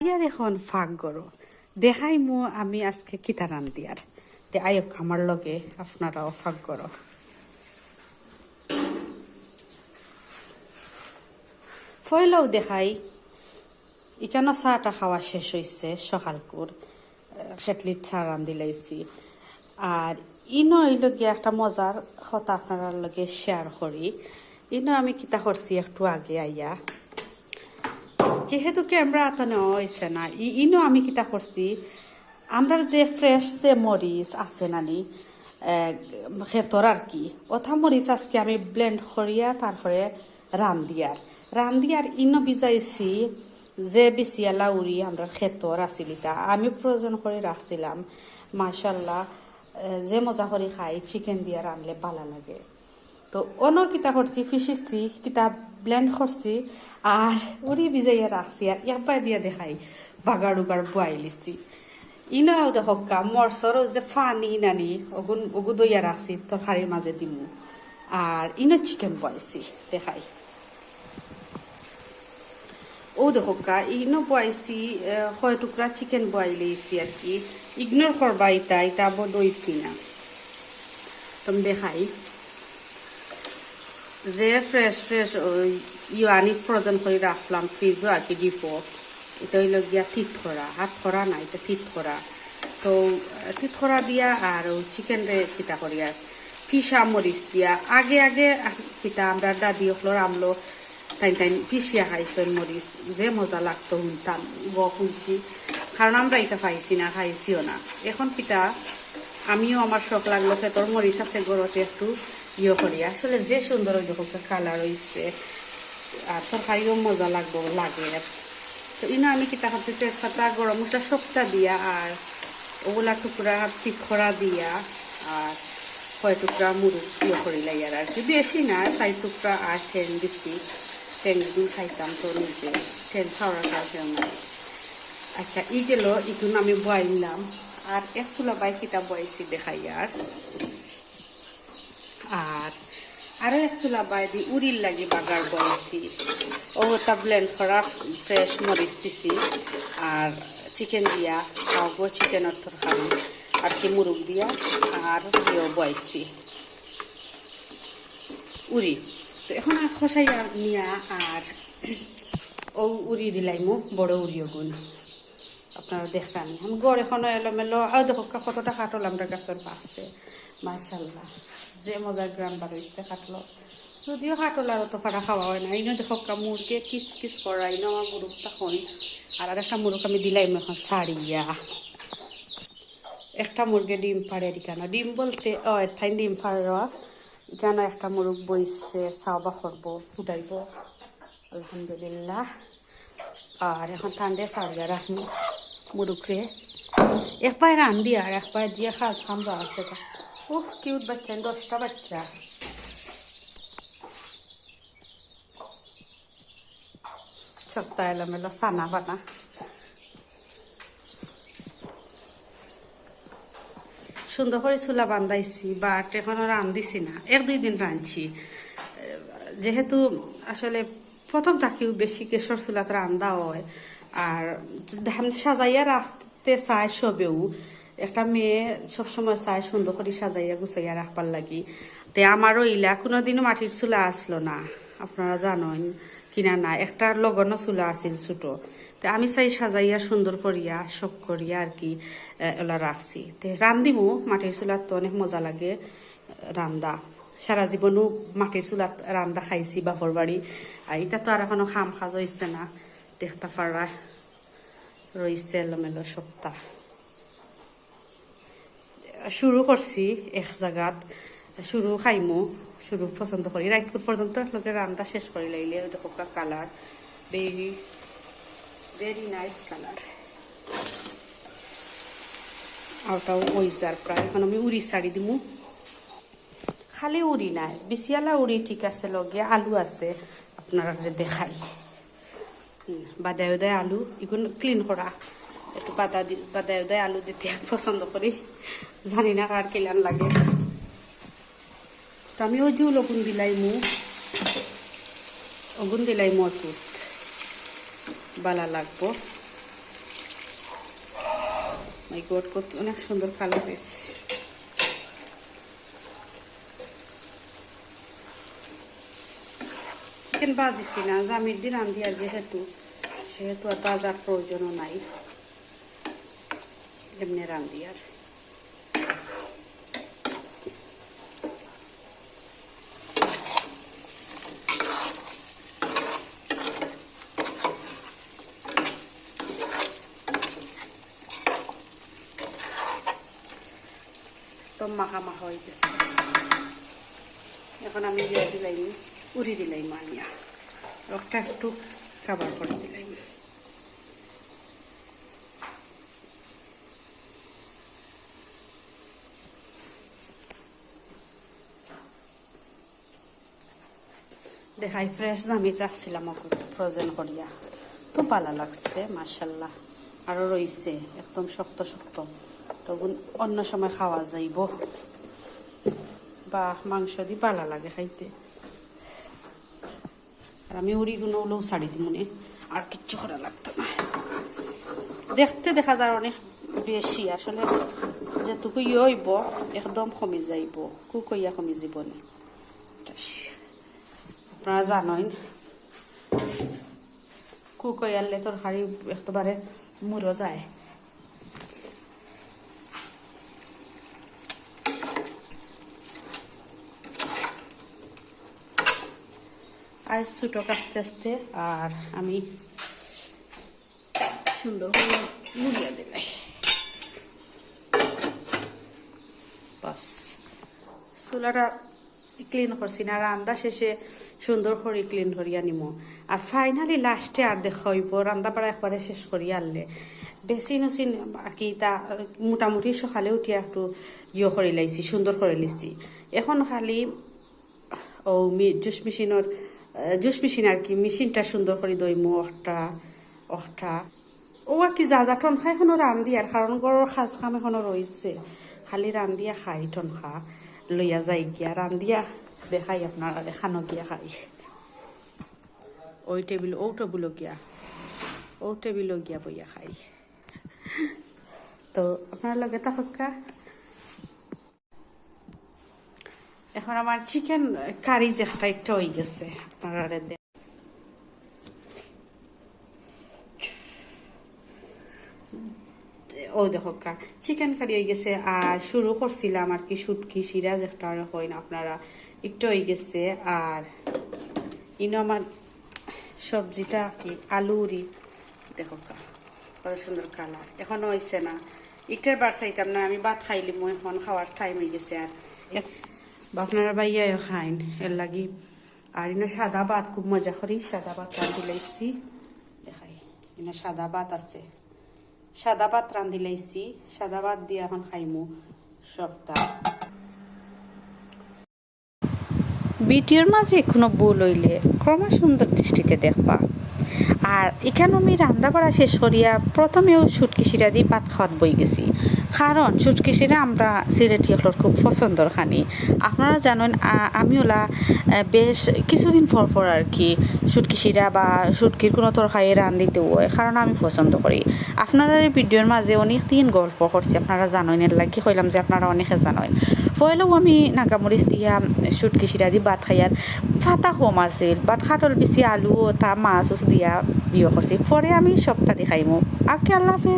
ইয়ার এখন ফাঁক গরো দেখাই মো আমি আজকে কিতা রান্ধি আর তে আয়ক আমার লগে আপনারাও ফাঁক গরো ফয়লাও দেখাই, ইকানো চাহটা খাওয়া শেষ হয়েছে সকালকুর খেতলির চা রান্ধি লাইছি আর ইনো হইল একটা মজার কথা আপনার লগে শেয়ার করি ইনো আমি কিতা করছি একটু আগে আইয়া। যেহেতু ক্যামেরা তো নেওয়া হয়েছে না ইনো আমি কিতা করছি আমরা যে ফ্রেশ যে মরিচ আছে নানি ক্ষেতর আর কি, ওথা মরিচ আজকে আমি ব্লেন্ড করিয়া তারপরে রান্দিয়ার রান্দিয়ার ইনো বিজাইছি যে বিচিয়ালা উড়ি আমরা ক্ষেতর আসিলিতা আমি প্রয়োজন করে রাখছিলাম। মাশাল্লাহ যে মজা করে খাই চিকেন দিয়া রানলে ভালো লাগে। তো অন্য কিতা করছি ফিসিছি কিতা ব্লেন্ড করছি আর উড়ি ভিজাইয়া রাখছি আর একবার দিয়া দেখাই বাগার উগার বয়াই লিছি। ইনাও দেখো কা মরসরও যে ফানি নানি ওগুন ওগু দইয়া রাখছি তরকারির মাঝে দিমু। আর ইনো চিকেন বয়াইছি দেখাই। ও দেখো কা ইনো বয়াইছি হয় টুকরা চিকেন বয়াই লইছি আর কি। ইগনোর করবা ইটা এটা আবার দইছি না। তুমি দেখাই। যে ফ্রেশ ফ্রেশ ওই ইউয়ানি ফ্রোজেন করে রাখলাম ফ্রিজও আর কি ডিপো এটা হইল গিয়া তিত করা হাত করা না, এটা তিত করা তো তিত করা দিয়া আর চিকেন রে কিতা করিয়া ফিসা মরিচ দিয়া। আগে আগে কিতা আমরা দাদি হলো আমলো তাই তাই পিসিয়া খাইছেন মরিচ। যে মজা লাগতো শুনতাম, গ শুনছি কারণ আমরা এটা পাইছি না, খাইছিও না। এখন কিতা আমিও আমার শখ লাগল ভেতর মরিচ আছে গরতে একটু। ইয়ে করি। আসলে যে সুন্দর ওই দেখো কালার হয়েছে আর তরকারিও মজা লাগবো, লাগে। তো ইনো আমি কিতা খাচ্ছি তেজপাতা গরম মশলা সবটা দিয়া আর ওগুলা টুকরা পিঠরা দিয়া আর কয় টুকরা মুরুখ ইয়ে করি লাই আর কি বেশি না চাই টুকরা আর ঠেন দিছি। ঠেন দিন খাইতাম তো নিজে। ঠেন খাওয়ার খাওয়া আচ্ছা ই গেল ইটুন আমি বয়াইলাম। আর এক চুলা বাই কিতা বয়াইছি দেখাই আর আরও চুলা বাই দি উড়ির লাগি বাগার বয়াইছি ও তা ব্লেন্ড করা ফ্রেশ মরিচ দিছি। আর চিকেন দিয়া খাওয়াবো চিকেনের তরকারি। আর কি মুরগ দিয়া, আর ইয়েও বয়াইছি উড়ি তো এখন আর খসাইয়া নিয়া আর ও উড়ি দিলাইমু, বড় উড়িও গুণ আপনারা দেখবেন আমি গড় এখনও এলোমেলো। আর দেখো কতটা কাটল আমরা গাছের পাশে। মার্শাল্লাহ যে মজার গ্রাম বার হয়েছে কাটলো যদিও কাটল আর তো ফাটা খাওয়া হয় না। ইনো দেখো কা মুরগে কিচ কিচ করা ইনো আমার মুরগটা হন আর একটা মুরগ আমি দিলাইম এখন সারিয়া। একটা মুরগে ডিম পাড়ে কেন? ডিম বলতে, ও এথাই ডিম পাড়া কেন একটা মুরগ বইছে? চাওবা করব, ফুটাইব। আলহামদুলিল্লাহ। আর এখন ঠান্ডে সারিয়া রাখব মুরুখরে এক পায়ে রান্ধি আর এক পায়ে দিয়ে খাস খাম যাওয়া আছে ও কিউট বাচ্চা দশটা বাচ্চা সপ্তাহ এলোমেলো সানা বানা সুন্দর করে চুলা বান্ধাইছি বাট এখনও রান্ধিছি না এক দুই দিন রাঁধছি যেহেতু আসলে প্রথম থাকেও বেশি কেশর চুলাত রান্ধা হয় আর সাজাইয়া রাখতে চায় সবেও একটা মেয়ে সবসময় চায় সুন্দর করে সাজাইয়া গুছাইয়া রাখবার লাগি। তে আমারও ইলা কোনোদিনও মাটির চুলা আসলো না। আপনারা জানেন কিনা না, একটা লগনো চুলা আছিল ছোট। তে আমি চাই সাজাইয়া, সুন্দর করিয়া সব করিয়া আর কি ওলা রাখছি। তে রান্ধিমো, মাটির চুলাত তো অনেক মজা লাগে রান্দা। সারা জীবনও মাটির চুলাত রান্দা খাইছি বাপর বাড়ি। আর এটা তো আর এখনও খাম খাজ হয়েছে না। দেখতে পারা রয়েছে এলোমেলো সপ্তাহ। শুরু করছি এক জায়গাত শুরু খাইমু, শুরু পছন্দ করি। রাইতপুর পর্যন্ত একলগে রান্না শেষ করে লাইলে দেখো colour very very nice colour আওটাও ওইজার প্রায় এখন আমি উড়ি শাড়ি দিমু। খালি উড়ি নাই। বিচিয়ালা উড়ি ঠিক আছে লগে। আলু আছে। আপনারা দেখাই। বাদায় উদায় আলু। এগুলো ক্লিন করা একটু বাদা দি বাদায় উদায় আলু দিতে পছন্দ করি। জানি না কার কেলান লাগে। তো আমি ওই জুল অগুন দিলাই মু। অগুন দিলাই মজবুত বালা লাগবো। এই গড, কত অনেক সুন্দর কালার হয়েছে। চিকেন বাজিছি না, জামির দিন রান্ধি আর যেহেতু, সেহেতু আর বাজার প্রয়োজনও নাই। এমনি রান্ধি আর? তো মাখা মাখা হয়ে গেছে এখন আমি দিলাম উড়ি দিলাম মানিয়া রকটা একটু কাবার করে দিলাম দেখাই ফ্রেশ আমি রাখছিলাম ফ্রোজেন করিয়া। তো ভালো লাগছে মার্শাল্লাহ আরও রইছে, একদম শক্ত শক্ত। তখন অন্য সময় খাওয়া যাইব। বা মাংস দি ভালো লাগে খাইতে। আর আমি উড়িগুলো ওলেও ছাড়ি দিব আর কিচ্ছু করা লাগতো না। দেখতে দেখা যায় অনেক বেশি। আসলে যেটুকু ইয়ে হইব, একদম কমি যাইব। কুকইয়া কমি যাব না। আপনারা জানেন কুকইয়ালে তরকারি একেবারে মুড়ো যায়। আর ছোটো আস্তে আস্তে আর আমি সুন্দর করে মুড়িয়ে দিলাই চুলাটা ক্লিন করছি না রান্দা শেষে সুন্দর করে ক্লিন করিয়া নিমো আর ফাইনালি লাস্টে আর দেখাইব রান্দা পাড়া একবারে শেষ করিয়া আনলে। বেশি নসি কি তা মোটামুটি সকালে উঠিয়া একটু ইয়ে করে লাইছি সুন্দর করে লিছি এখন খালি ও জুস মেশিনের জুস মেশিন আর কি মেশিনটা সুন্দর করে দইমু একটা একটা ও আর কি, যা যা টন খাই এখনও রান্ধি আর কারণ গরর সাজ কাম এখনও রয়েছে খালি রান্ধিয়া খাই টন খা লইয়া যাই গিয়া রান্ধিয়া দেখাই আপনারা, দেখানো গিয়া খাই ওই টেবিল, ও টেবিল গিয়া। ও টেবিল গিয়া বইয়া খাই তো আপনার লগে তাহকা এখন আমার চিকেন কারি যে একটা হয়ে গেছে, আপনারা ও দেখো চিকেন কারি হয়ে গেছে, আর শুরু করছিলাম আর কি শুটকি সিরাজ একটা হয় না আপনারা। একটু হয়ে গেছে, আর ইনো আমার সবজিটা কি? আলুরি দেখো কত সুন্দর কালার। এখনও হয়েছে না। একটার বার চাইতাম না, আমি ভাত খাইলি মই এখন খাওয়ার টাইম হয়ে গেছে, আর আপনারা বাইয়া খাইন, এর লাগি। আর ইনো সাদা ভাত, খুব মজা করি, সাদা ভাত রান্ধি লাইছি। দেখাই, ইনো সাদা ভাত আছে। সাদা ভাত রান্ধি লাইছি, সাদা ভাত দিয়ে এখন খাইমু সপ্তাহ। ভিডিওর মাঝে কোনো ভুল হইলে ক্রমা সুন্দর দৃষ্টিতে দেখবা। আর এখানে আমি রান্না করা শেষ করিয়া প্রথমেও সুটকি শিরা দিয়ে ভাত খাওয়াত বই গেছি। কারণ সুটকি শিরা আমরা সিলেটি হলোর খুব পছন্দর খানি। আপনারা জানেন আমি ওলা বেশ কিছুদিন পর পর আর কি সুটকি শিরা বা সুটকির কোনো তরকারি রান্ধিতে হয় কারণ আমি পছন্দ করি। আপনারা এই ভিডিওর মাঝে অনেক দিন গল্প করছি, আপনারা জানেন, এর লাগি কইলাম যে আপনারা অনেকে জানেন। পয়লেও আমি নাগামরিচ দিয়া সুটকি শিরা দি ভাত খাই, আর ফাটা কম আছিল বাট খাটল বেশি আলু, তা মাছ দিয়া বিয়ে করছি, পরে আমি সপ্তাহ খাইমো আগে আল্লাহ।